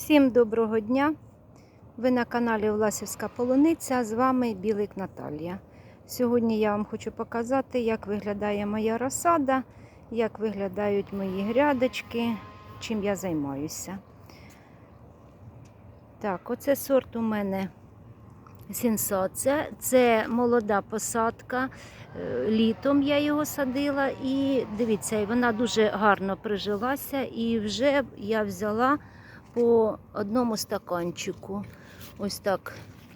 Всім доброго дня! Ви на каналі Власівська Полуниця. З вами Білик Наталія. Сьогодні я вам хочу показати, як виглядає моя розсада, як виглядають мої грядочки, чим я займаюся. Так, оце сорт у мене сенсація. Це молода посадка. Е, Літом я його садила, і дивіться, вона дуже гарно прижилася, і вже я взяла по одному стаканчику. Ось так,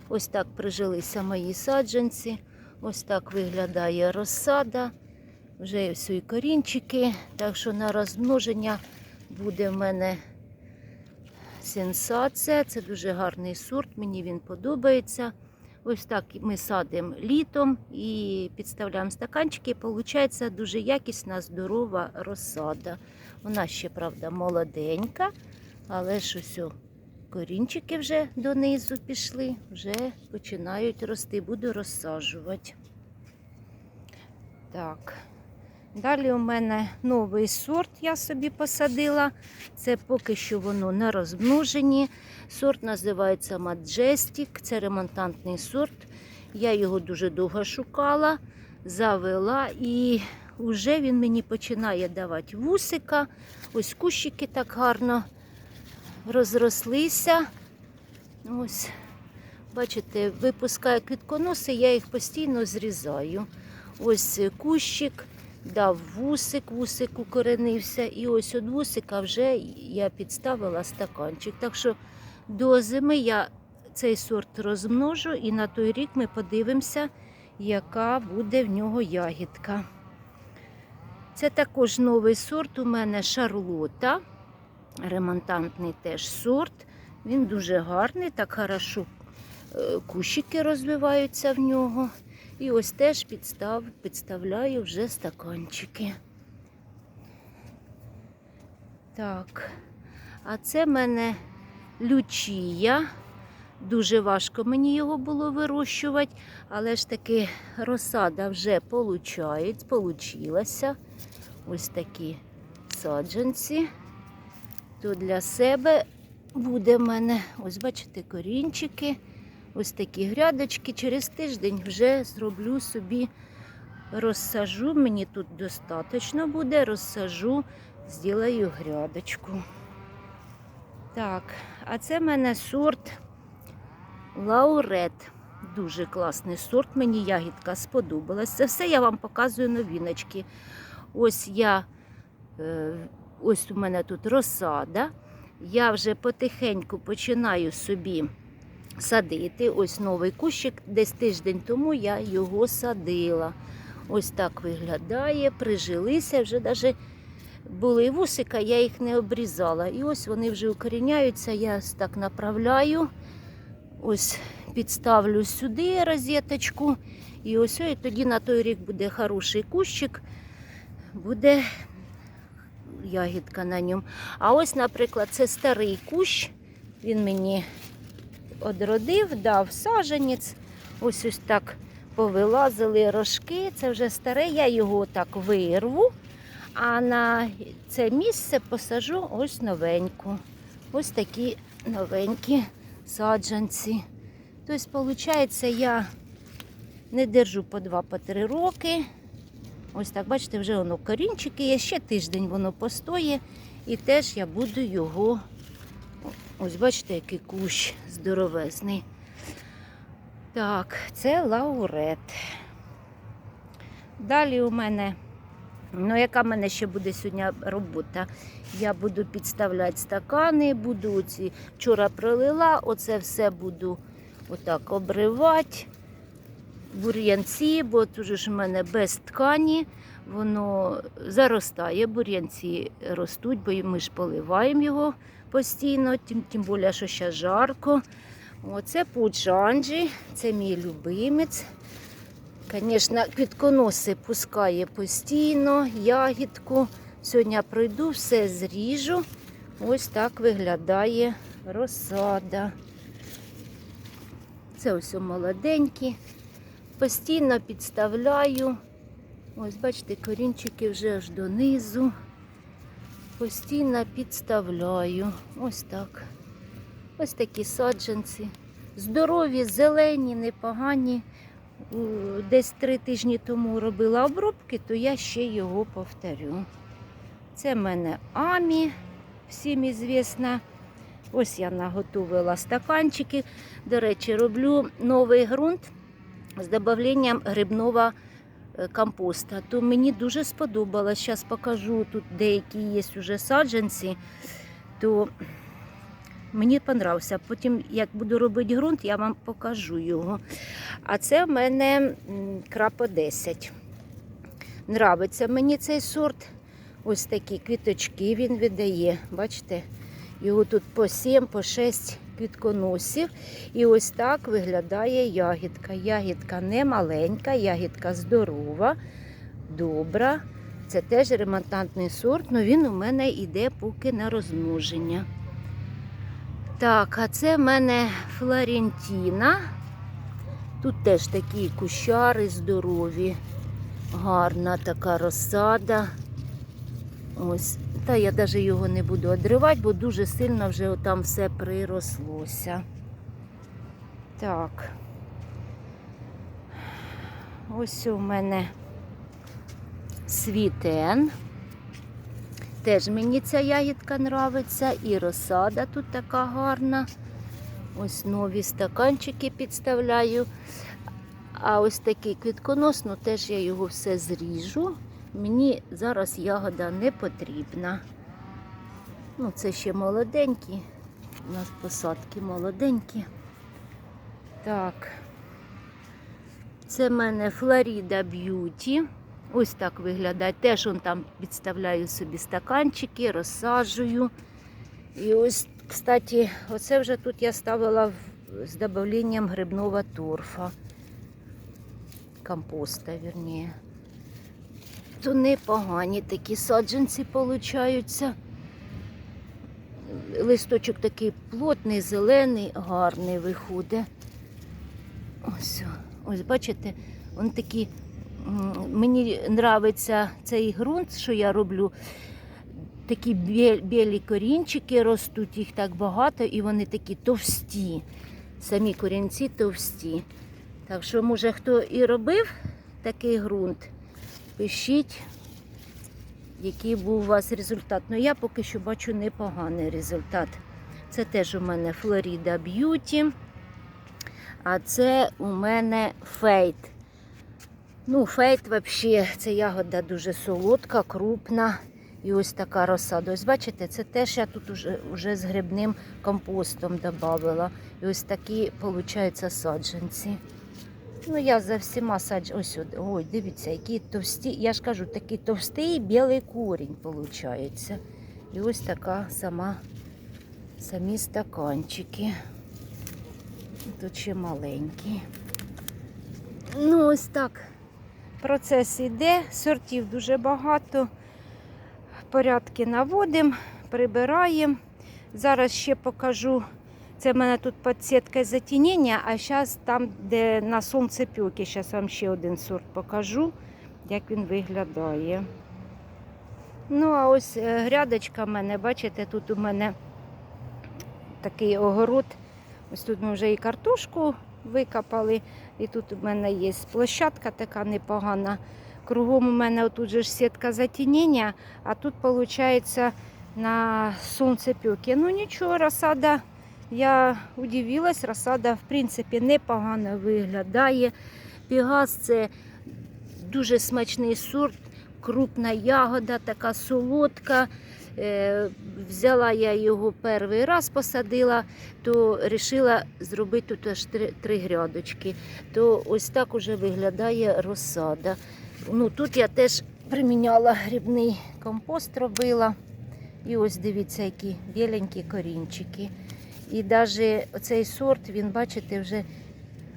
ось так прижилися мої саджанці. Ось так виглядає розсада. Вже ось і корінчики. Так що на розмноження буде в мене сенсація. Це дуже гарний сорт, мені він подобається. Ось так ми садимо літом і підставляємо стаканчики. Получається дуже якісна, здорова розсада. Вона ще, правда, молоденька. Але ж ось о, корінчики вже донизу пішли, вже починають рости, буду розсаджувати. Так. Далі у мене новий сорт я собі посадила. Це поки що воно на розмноженні. Сорт називається Majestic, це ремонтантний сорт. Я його дуже довго шукала, завела і вже він мені починає давати вусика. Ось кущики так гарно розрослися. Ось, бачите, випускаю квітконоси, я їх постійно зрізаю. Ось кущик, дав вусик, вусик укоренився. І ось від вусика вже я підставила стаканчик. Так що до зими я цей сорт розмножу і на той рік ми подивимося, яка буде в нього ягідка. Це також новий сорт у мене шарлота ремонтантний теж сорт. Він дуже гарний, так хорошо е, кущики розвиваються в нього. І ось теж підстав, підставляю вже стаканчики. Так, а це в мене лючія. Дуже важко мені його було вирощувати, але ж таки розсада вже получається, получилася. Ось такі саджанці то для себе буде в мене, ось бачите, корінчики, ось такі грядочки. Через тиждень вже зроблю собі, розсажу, мені тут достатньо буде, розсажу, зроблю грядочку. Так, а це в мене сорт Лаурет. Дуже класний сорт, мені ягідка сподобалась. Це все я вам показую новіночки. Ось я. Ось у мене тут розсада. Я вже потихеньку починаю собі садити. Ось новий кущик. Десь тиждень тому я його садила. Ось так виглядає, прижилися, вже навіть були вусика, я їх не обрізала. І ось вони вже укоріняються, я так направляю. Ось підставлю сюди розеточку. І ось і тоді на той рік буде хороший кущик. Буде ягідка на ньому. А ось, наприклад, це старий кущ. Він мені одродив, дав саженець. Ось ось так повилазили рожки. Це вже старе, я його так вирву, а на це місце посажу ось новеньку. Ось такі новенькі саджанці. Тобто, виходить, я не держу по 2-3 роки. Ось так, бачите, вже воно корінчики є, ще тиждень воно постоє. І теж я буду його, ось бачите, який кущ здоровезний. Так, це лаурет. Далі у мене, ну, яка в мене ще буде сьогодні робота? Я буду підставляти стакани, буду оці, вчора пролила, оце все буду отак обривати бур'янці, бо тут ж в мене без ткані, воно заростає, бур'янці ростуть, бо ми ж поливаємо його постійно, тим, тим більше, що ще жарко. Оце пуджанджі, це мій любимець. Звісно, квітконоси пускає постійно, ягідку. Сьогодні пройду, все зріжу. Ось так виглядає розсада. Це ось молоденькі постійно підставляю. Ось, бачите, корінчики вже аж донизу. Постійно підставляю. Ось так. Ось такі саджанці. Здорові, зелені, непогані. Десь три тижні тому робила обробки, то я ще його повторю. Це в мене Амі, всім ізвісна. Ось я наготовила стаканчики. До речі, роблю новий ґрунт з додаванням грибного е, компоста. То мені дуже сподобалось. Зараз покажу тут деякі є вже саджанці, то мені понравився. Потім, як буду робити ґрунт, я вам покажу його. А це в мене крапо 10. Нравиться мені цей сорт. Ось такі квіточки він видає. Бачите? Його тут по 7, по 6 квітконосів. І ось так виглядає ягідка. Ягідка не маленька, ягідка здорова, добра. Це теж ремонтантний сорт, але він у мене йде поки на розмноження. Так, а це в мене Флорентіна. Тут теж такі кущари здорові. Гарна така розсада. Ось. Та я навіть його не буду одривати, бо дуже сильно вже там все прирослося. Так. Ось у мене світен. Теж мені ця ягідка нравиться. І розсада тут така гарна. Ось нові стаканчики підставляю. А ось такий квітконос, ну теж я його все зріжу. Мені зараз ягода не потрібна. Ну, це ще молоденькі. У нас посадки молоденькі. Так. Це в мене Флоріда Б'юті. Ось так виглядає. Теж он там підставляю собі стаканчики, розсаджую. І ось, кстати, оце вже тут я ставила з додаванням грибного торфа. Компоста, вірніше. То непогані такі саджанці получаються. Листочок такий плотний, зелений, гарний виходить. Ось, ось бачите, він такий. Мені подобається цей ґрунт, що я роблю. Такі білі корінчики ростуть, їх так багато, і вони такі товсті. Самі корінці товсті. Так що, може, хто і робив такий ґрунт, пишіть, який був у вас результат. Ну, я поки що бачу непоганий результат. Це теж у мене Флоріда Б'юті. А це у мене фейт. Ну, фейт взагалі, це ягода дуже солодка, крупна. І ось така розсада. Ось бачите, це теж я тут уже, уже з грибним компостом додавала. І ось такі, виходить, саджанці. Ну, я за всіма саджу. Ось, ой, дивіться, які товсті. Я ж кажу, такий товстий білий корінь виходить. І ось така сама, самі стаканчики. Тут ще маленькі. Ну, ось так. Процес іде, сортів дуже багато. Порядки наводимо, прибираємо. Зараз ще покажу. Це в мене тут підсітка затінення, а зараз там, де на сонцепьокі, зараз вам ще один сорт покажу, як він виглядає. Ну, а ось е, грядочка в мене, бачите, тут у мене такий огород. Ось тут ми вже і картошку викопали, і тут у мене є площадка така непогана. Кругом у мене тут же ж сітка затінення, а тут виходить на сонцепьокі. Ну нічого, розсада. Я удивилась, розсада в принципі непогано виглядає. Пігас це дуже смачний сорт, крупна ягода, така солодка. Е, взяла я його перший раз, посадила, то вирішила зробити тут аж три, три грядочки. То ось так уже виглядає розсада. Ну, тут я теж приміняла грибний компост, робила. І ось дивіться, які біленькі корінчики. І навіть цей сорт, він, бачите, вже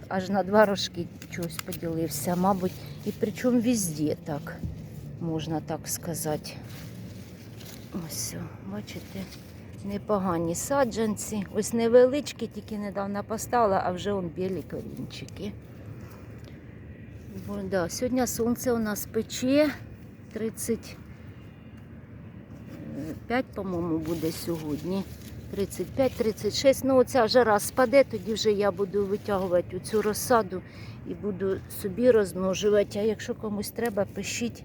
аж на два рожки чогось поділився, мабуть. І причому везде так, можна так сказати. Ось, бачите, непогані саджанці. Ось невеличкі, тільки недавно поставила, а вже он білі корінчики. Бо, да, сьогодні сонце у нас пече 35, по-моєму, буде сьогодні. 35-36. Ну, оця жара спаде, тоді вже я буду витягувати цю розсаду і буду собі розмножувати. А якщо комусь треба, пишіть.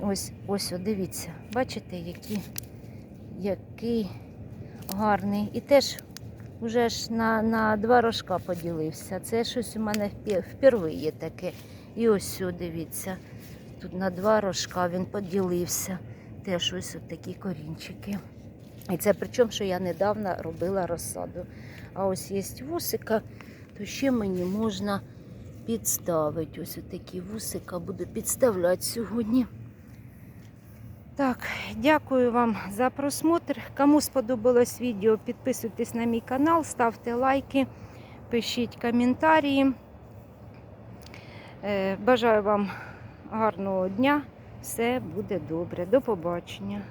Ось, ось, дивіться. Бачите, які, який гарний. І теж вже ж на, на два рожка поділився. Це щось у мене впервиє таке. І ось, о, дивіться. Тут на два рожка він поділився. Теж ось такі корінчики. І це причому, що я недавно робила розсаду. А ось є вусика, то ще мені можна підставити. Ось такі вусика буду підставляти сьогодні. Так, дякую вам за просмотр. Кому сподобалось відео, підписуйтесь на мій канал, ставте лайки, пишіть коментарі. Е, Бажаю вам гарного дня. Все буде добре. До побачення.